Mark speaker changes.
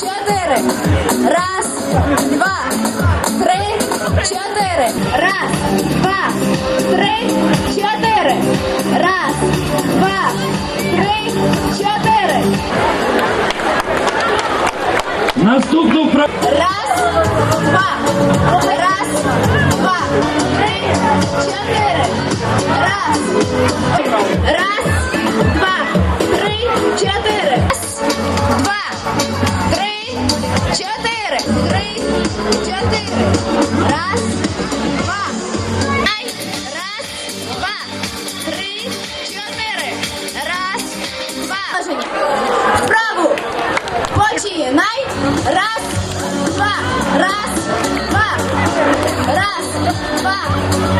Speaker 1: чотири. Раз, два, три, чотири. Раз, два, три, чотири. Раз, два, три, чотири.
Speaker 2: Наступну вправу.
Speaker 1: Раз, два, раз, два, три, чотири. Раз, чотири, три, чотири. Раз, два. Ай. Раз, два, три, чотири. Раз, два. Вправу. Починай. Раз, два. Раз, два. Раз, два.